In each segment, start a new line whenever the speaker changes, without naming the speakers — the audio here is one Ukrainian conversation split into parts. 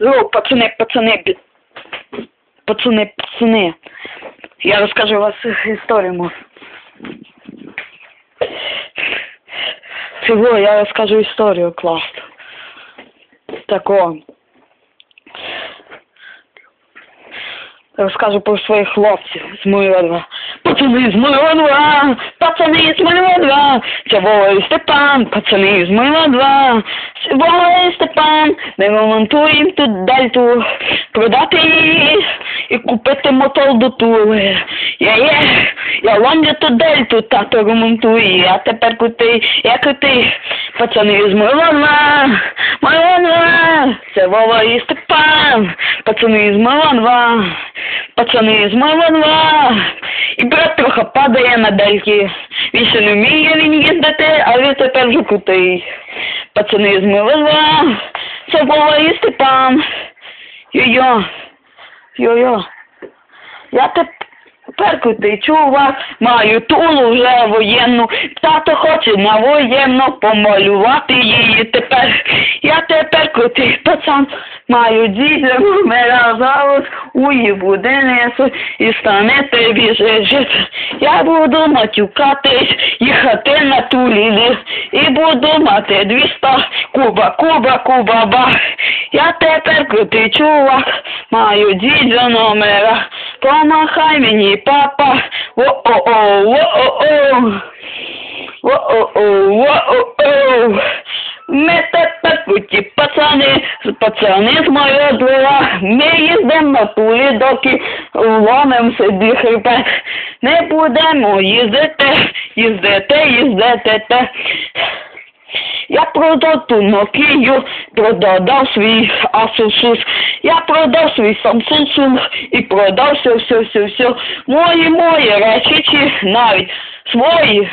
О, пацани, пацани, пацани, пацани. Я розкажу вас історію. Чого, я розкажу історію класно. Тако. Розкажу про своїх хлопців з моєго двора. Пацани з моєго двора, пацани з моєго двора, це Вова і Степан, пацани з моєго двора, це Вова і Степан, ми ремонтуємо тут дельту, продати її і купити мотор до тури. Я є, я ломлю ту дельту, тато ремонтує, а тепер крутий, я крутий, пацани з моєго двора, моєго двора, це Вова і Степан, пацани з моєго двора. Пацани з Маланва. І брат трохи падає на дельки. Він ще не вміє він їздити, а він тепер вже крутий. Пацани з Маланва. Це Вова і Степан. Йо-йо. Йо-йо. Я тепер крутий чувак, маю тулу вже воєнну. Тато хоче на воєнну помалювати її тепер. Я тепер крутий пацан, маю дідя, номера зараз уї буде несу і станете біжить. Я буду матюкатись, їхати на тулі і буду мати 200 куба, куба, куба, ба. Я тепер крутий чувак, маю дідя номера. Помахай мені, папа. О-о-о, о-о-о. О-о-о, о-о-о. Ми тепер круті пацани, пацани з моєго двора. Ми їздимо на тулі, доки ломим собі хребет. Не будемо їздити, їздити, їздити. Те. Я продав ту Нокію, продав свій Asus, я продав свій Samsung і продав все, все, все, все. Мої, мої речі, навіть свої. І-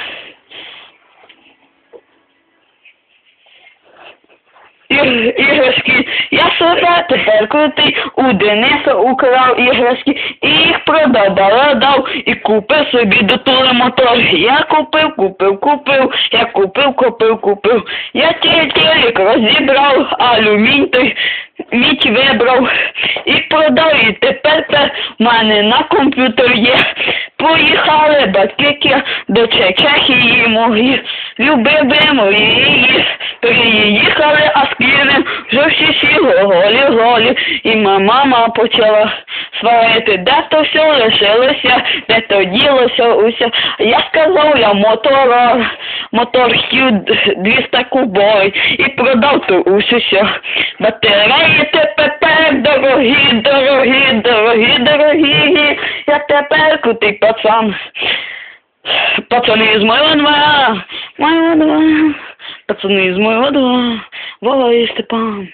Іграшки. Я себе тепер крутий у Дениса украв іграшки і їх продав, дав і купив собі до тули мотор. Я купив, купив, купив, я купив, купив, купив. Я телек розібрав, алюмінь той мідь вибрав і продав. І тепер в мене на комп'ютер є. Поїхали батьки до Чехії мої. Любимо її. Приїхали, а скинем вже всі сіли голі, голі. І мама почала сварити, де то все лишилося, де то ділося усе. Я сказав, я мотор, мотор Хью 200 кубовий і продав то усе. Батареї тепер дорогі, дорогі, дорогі, дорогі. Я тепер крутий пацан. Пацани з моєго двора, моєго двора, пацани з моєго двора, Вова і Степан.